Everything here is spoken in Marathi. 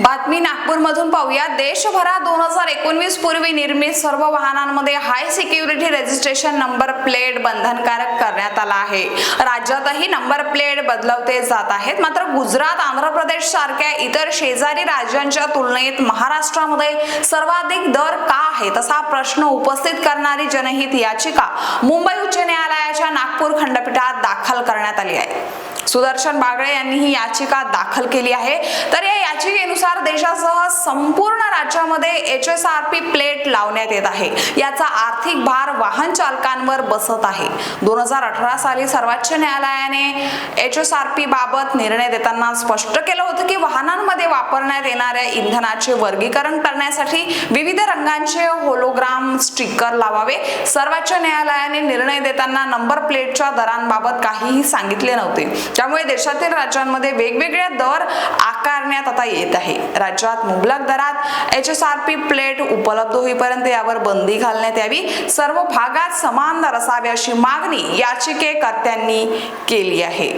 बातमी नागपूरमधून पाहूया. देशभरात दोन हजार एकोणवीस पूर्वी निर्मित सर्व वाहनांमध्ये high security registration number plate बंधनकारक करण्यात आला आहे. राज्यातही नंबर प्लेट बदलवते जात आहेत. मात्र गुजरात आंध्र प्रदेश सारख्या इतर शेजारी राज्यांच्या तुलनेत महाराष्ट्रामध्ये सर्वाधिक दर का आहेत असा प्रश्न उपस्थित करणारी जनहित याचिका मुंबई उच्च न्यायालयाच्या नागपूर खंडपीठात दाखल करण्यात आली आहे. सुदर्शन बागळे यांनी ही याचिका दाखल केली आहे. तर या याचिकेनुसार देशासह संपूर्ण राज्यामध्ये H S R P plate लावण्यात येत आहे. याचा आर्थिक भार वाहन चालकांवर बसत आहे. दोन हजार अठरा साली सर्वोच्च न्यायालयाने एच एस आर पी बाबत निर्णय देताना स्पष्ट केलं होतं की वाहनांमध्ये वापरण्यात येणाऱ्या इंधनाचे वर्गीकरण करण्यासाठी विविध रंगांचे होलोग्राम स्टिकर लावावे. सर्वोच्च न्यायालयाने निर्णय देताना नंबर प्लेटच्या दरांबाबत काहीही सांगितले नव्हते. त्यामुळे देशातील राज्यांमध्ये वेगवेगळ्या दर आकारण्यात आता येत आहे. राज्यात मुबलक दरात H S R P plate उपलब्ध होईपर्यंत यावर बंदी घालण्यात यावी सर्व भागात समान दर असावे अशी मागणी याचिकेकर्त्यांनी केली आहे.